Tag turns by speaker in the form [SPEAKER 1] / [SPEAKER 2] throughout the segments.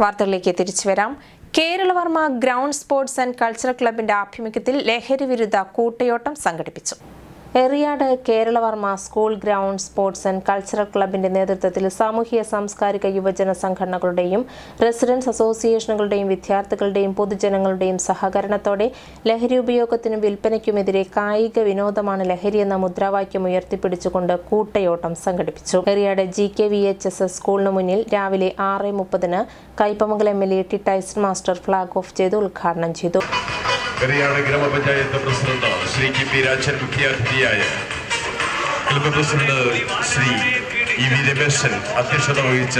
[SPEAKER 1] വാർത്തകളിലേക്ക് തിരിച്ചു വരാം. Keralavarma ground sports and cultural ക്ലബിന്റെ ആഭിമുഖ്യത്തിൽ ലഹരി വിരുദ്ധ കൂട്ടയോട്ടം സംഘടിപ്പിച്ചു. Eriyad Keralavarma school ground sports and cultural ക്ലബിന്റെ നേതൃത്വത്തിൽ സാമൂഹിക സാംസ്കാരിക യുവജന സംഘടനകളുടെയും റെസിഡൻസ് അസോസിയേഷനുകളുടെയും വിദ്യാർത്ഥികളുടെയും പൊതുജനങ്ങളുടെയും സഹകരണത്തോടെ ലഹരി ഉപയോഗത്തിനും വിൽപ്പനയ്ക്കുമെതിരെ കായിക വിനോദമാണ് ലഹരി എന്ന മുദ്രാവാക്യം ഉയർത്തിപ്പിടിച്ചുകൊണ്ട് കൂട്ടയോട്ടം സംഘടിപ്പിച്ചു. Eriyad G K V H S S സ്കൂളിന് മുന്നിൽ രാവിലെ ആറ് മുപ്പതിന് Kaipamangalam M L A T Tyson master flag off ചെയ്ത് ഉദ്ഘാടനം ചെയ്തു.
[SPEAKER 2] ഗ്രാമപഞ്ചായത്ത് president Shri K P Rajan മുഖ്യാതിഥിയായ club president Shri E V Rameshan അധ്യക്ഷത വഹിച്ച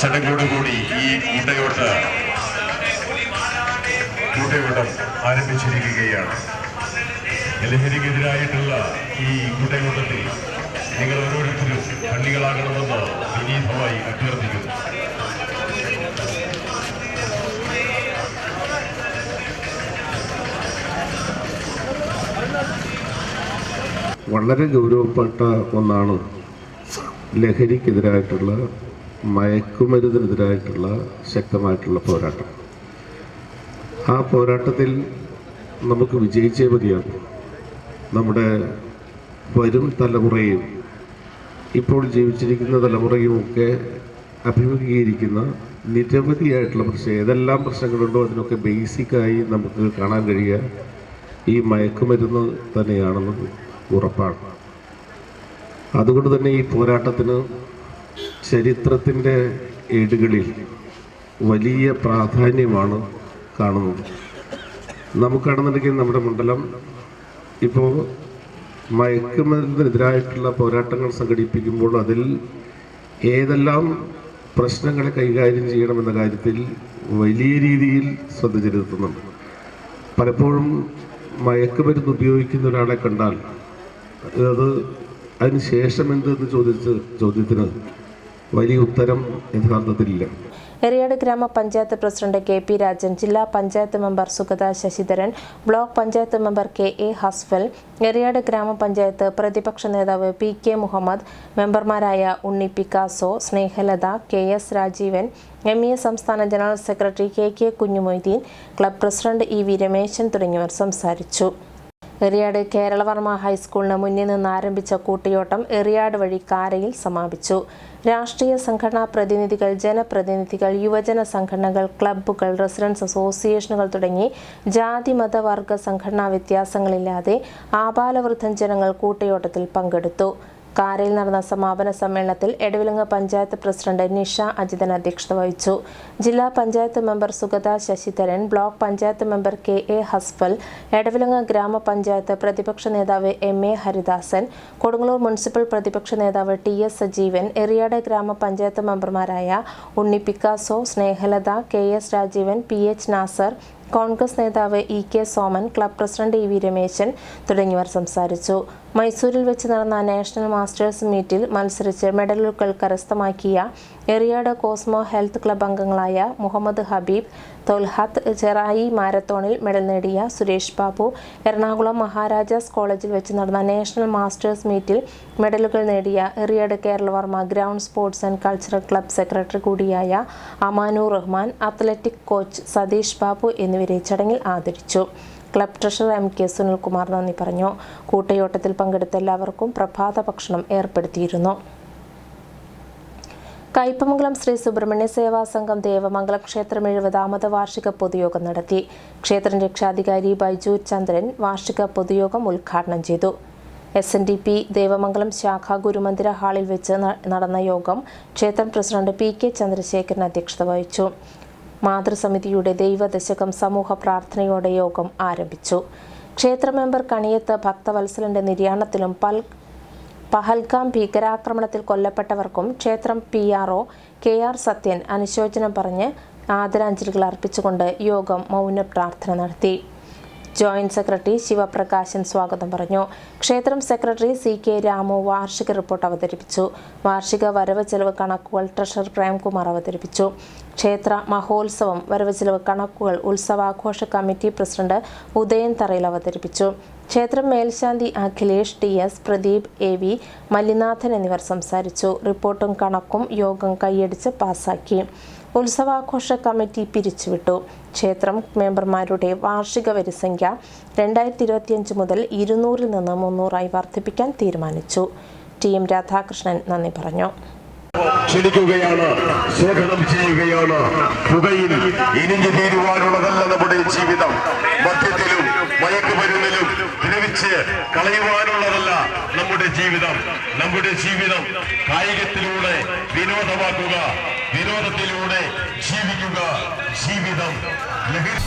[SPEAKER 2] ചടങ്ങോടുകൂടി ഈ കൂട്ടയോട്ട കൂട്ടയോട്ടം ആരംഭിച്ചിരിക്കുകയാണ്. ലഹരിക്കെതിരായിട്ടുള്ള ഈ കൂട്ടയോട്ടത്തിൽ നിങ്ങൾ ഓരോരുത്തരും കണ്ണികളാകണമെന്ന് വിനീതമായി അഭ്യർത്ഥിക്കുന്നു.
[SPEAKER 3] വളരെ ഗൗരവപ്പെട്ട ഒന്നാണ് ലഹരിക്കെതിരായിട്ടുള്ള മയക്കുമരുന്നിനെതിരായിട്ടുള്ള ശക്തമായിട്ടുള്ള പോരാട്ടം. ആ പോരാട്ടത്തിൽ നമുക്ക് വിജയിച്ചേ മതിയാണ് നമ്മുടെ വരും തലമുറയും ഇപ്പോൾ ജീവിച്ചിരിക്കുന്ന തലമുറയും ഒക്കെ അഭിമുഖീകരിക്കുന്ന നിരവധിയായിട്ടുള്ള പ്രശ്നം ഏതെല്ലാം പ്രശ്നങ്ങളുണ്ടോ അതിനൊക്കെ ബേസിക്കായി നമുക്ക് കാണാൻ കഴിയുക. ഈ മയക്കുമരുന്ന് തന്നെയാണെന്നത് ഉറപ്പാണ്. അതുകൊണ്ട് തന്നെ ഈ പോരാട്ടത്തിന് ചരിത്രത്തിന്റെ ഏടുകളിൽ വലിയ പ്രാധാന്യമാണ് കാണുന്നത്. നമുക്കാണെന്നുണ്ടെങ്കിൽ നമ്മുടെ മണ്ഡലം ഇപ്പോൾ മയക്കുമരുന്നിനെതിരായിട്ടുള്ള പോരാട്ടങ്ങൾ സംഘടിപ്പിക്കുമ്പോൾ അതിൽ ഏതെല്ലാം പ്രശ്നങ്ങളെ കൈകാര്യം ചെയ്യണമെന്ന കാര്യത്തിൽ വലിയ രീതിയിൽ ശ്രദ്ധ ചെലുത്തുന്നുണ്ട്. പലപ്പോഴും മയക്കുമരുന്ന് ഉപയോഗിക്കുന്ന ഒരാളെ കണ്ടാൽ അത് അതിന് ശേഷം എന്തെന്ന് ചോദിച്ച ചോദ്യത്തിന് വലിയ ഉത്തരം യഥാർത്ഥത്തിലില്ല.
[SPEAKER 1] എറിയാട് ഗ്രാമപഞ്ചായത്ത് പ്രസിഡന്റ് കെ പി രാജൻ ജില്ലാ panchayat member Sugatha Sasidharan block panchayat member K A Hasfal Eriyad ഗ്രാമപഞ്ചായത്ത് പ്രതിപക്ഷ നേതാവ് പി കെ മുഹമ്മദ് മെമ്പർമാരായ Unni Picasso Snehalatha K S Rajeevan M E സംസ്ഥാന general secretary K K Kunjumoideen club president E V Rameshan തുടങ്ങിയവർ സംസാരിച്ചു. എറിയാട് കേരളവർമ്മ ഹൈസ്കൂളിന് മുന്നിൽ നിന്ന് ആരംഭിച്ച കൂട്ടിയോട്ടം എറിയാട് വഴി കാരയിൽ സമാപിച്ചു. രാഷ്ട്രീയ സംഘടനാ പ്രതിനിധികൾ ജനപ്രതിനിധികൾ യുവജന സംഘടനകൾ ക്ലബ്ബുകൾ റെസിഡൻസ് അസോസിയേഷനുകൾ തുടങ്ങി ജാതി മതവർഗ സംഘടനാ വ്യത്യാസങ്ങളില്ലാതെ ആപാലവൃദ്ധം ജനങ്ങൾ കൂട്ടയോട്ടത്തിൽ പങ്കെടുത്തു. കാരയിൽ നടന്ന സമാപന സമ്മേളനത്തിൽ എടവിലങ്ങ് പഞ്ചായത്ത് പ്രസിഡന്റ് നിഷ അജിതൻ അധ്യക്ഷത വഹിച്ചു. ജില്ലാ panchayat member Sugatha Sasidharan block panchayat member K A Hasfal Edavilangu ഗ്രാമപഞ്ചായത്ത് പ്രതിപക്ഷ നേതാവ് M A Haridasan Kodungallur municipal പ്രതിപക്ഷ നേതാവ് ടി എസ് സജീവൻ എറിയാട് ഗ്രാമപഞ്ചായത്ത് മെമ്പർമാരായ Unni Picasso Snehalatha K S Rajeevan P H Nasar Congress നേതാവ് E K Soman club president E V Rameshan തുടങ്ങിയവർ സംസാരിച്ചു. മൈസൂരിൽ വെച്ച് നടന്ന നാഷണൽ മാസ്റ്റേഴ്സ് മീറ്റിൽ മത്സരിച്ച് മെഡലുകൾ കരസ്ഥമാക്കിയ എറിയാട് കോസ്മോ ഹെൽത്ത് ക്ലബ് അംഗങ്ങളായ മുഹമ്മദ് ഹബീബ് തൊൽഹത്ത് ചെറായി മാരത്തോണിൽ മെഡൽ നേടിയ സുരേഷ് ബാബു എറണാകുളം മഹാരാജാസ് കോളേജിൽ വെച്ച് നടന്ന നാഷണൽ മാസ്റ്റേഴ്സ് മീറ്റിൽ മെഡലുകൾ നേടിയ Eriyad Keralavarma ground sports and cultural club secretary കൂടിയായ അമാനു റഹ്മാൻ അത്ലറ്റിക് കോച്ച് സതീഷ് ബാബു എന്നിവരെ ചടങ്ങിൽ ആദരിച്ചു. Club treasurer M K Sunilkumar നന്ദി പറഞ്ഞു. കൂട്ടയോട്ടത്തിൽ പങ്കെടുത്ത എല്ലാവർക്കും പ്രഭാത ഭക്ഷണം ഏർപ്പെടുത്തിയിരുന്നു. കയ്പമംഗലം ശ്രീ സുബ്രഹ്മണ്യ സേവാ സംഘം ദേവമംഗലം ക്ഷേത്രം എഴുപതാമത് വാർഷിക പൊതുയോഗം നടത്തി. ക്ഷേത്രം രക്ഷാധികാരി ബൈജു ചന്ദ്രൻ വാർഷിക പൊതുയോഗം ഉദ്ഘാടനം ചെയ്തു. S N D P Devamangalam ശാഖ ഗുരുമന്ദിര ഹാളിൽ വെച്ച് നടന്ന യോഗം ക്ഷേത്രം പ്രസിഡന്റ് പി കെ ചന്ദ്രശേഖരൻ അധ്യക്ഷത വഹിച്ചു. മാതൃസമിതിയുടെ ദൈവദശകം സമൂഹ പ്രാർത്ഥനയോടെ യോഗം ആരംഭിച്ചു. ക്ഷേത്ര മെമ്പർ കണിയത്ത് ഭക്തവത്സലന്റെ നിര്യാണത്തിലും പൽ പഹൽഗാം ഭീകരാക്രമണത്തിൽ കൊല്ലപ്പെട്ടവർക്കും ക്ഷേത്രം P R O K R Sathyan അനുശോചനം പറഞ്ഞ് ആദരാഞ്ജലികൾ അർപ്പിച്ചുകൊണ്ട് യോഗം മൗന പ്രാർത്ഥന നടത്തി. ജോയിന്റ് സെക്രട്ടറി ശിവപ്രകാശൻ സ്വാഗതം പറഞ്ഞു. ക്ഷേത്രം സെക്രട്ടറി സി കെ രാമു വാർഷിക റിപ്പോർട്ട് അവതരിപ്പിച്ചു. വാർഷിക വരവ് ചെലവ് കണക്കുകൾ ട്രഷറർ പ്രേംകുമാർ അവതരിപ്പിച്ചു. ക്ഷേത്ര മഹോത്സവം വരവ് ചെലവ് കണക്കുകൾ ഉത്സവാഘോഷ കമ്മിറ്റി പ്രസിഡന്റ് ഉദയൻ തറയിൽ അവതരിപ്പിച്ചു. ക്ഷേത്രം മേൽശാന്തി Akhilesh T S Pradeep A V Mallinathan എന്നിവർ സംസാരിച്ചു. റിപ്പോർട്ടും കണക്കും യോഗം കൈയടിച്ച് പാസാക്കി. ഉത്സവാഘോഷ കമ്മിറ്റി പിരിച്ചുവിട്ടു. ക്ഷേത്രം മെമ്പർമാരുടെ വാർഷിക വരിസംഖ്യ രണ്ടായിരത്തി ഇരുപത്തിയഞ്ച് മുതൽ ഇരുന്നൂറിൽ നിന്ന് മുന്നൂറായി വർദ്ധിപ്പിക്കാൻ തീരുമാനിച്ചു. ടി എം രാധാകൃഷ്ണൻ നന്ദി പറഞ്ഞു.
[SPEAKER 2] ക്ഷണിക്കുകയാണ് ശേഖരം ചെയ്യുകയാണ്. പുകയിൽ ഇനിഞ്ഞു തീരുവാനുള്ളതല്ല നമ്മുടെ ജീവിതം. മദ്യത്തിലും മയക്കുമരുന്നിലും ദ്രവിച്ച് കളയുവാനുള്ളതല്ല നമ്മുടെ ജീവിതം. നമ്മുടെ ജീവിതം കായികത്തിലൂടെ വിനോദമാക്കുക വിനോദത്തിലൂടെ ജീവിക്കുക. ജീവിതം ലഹരി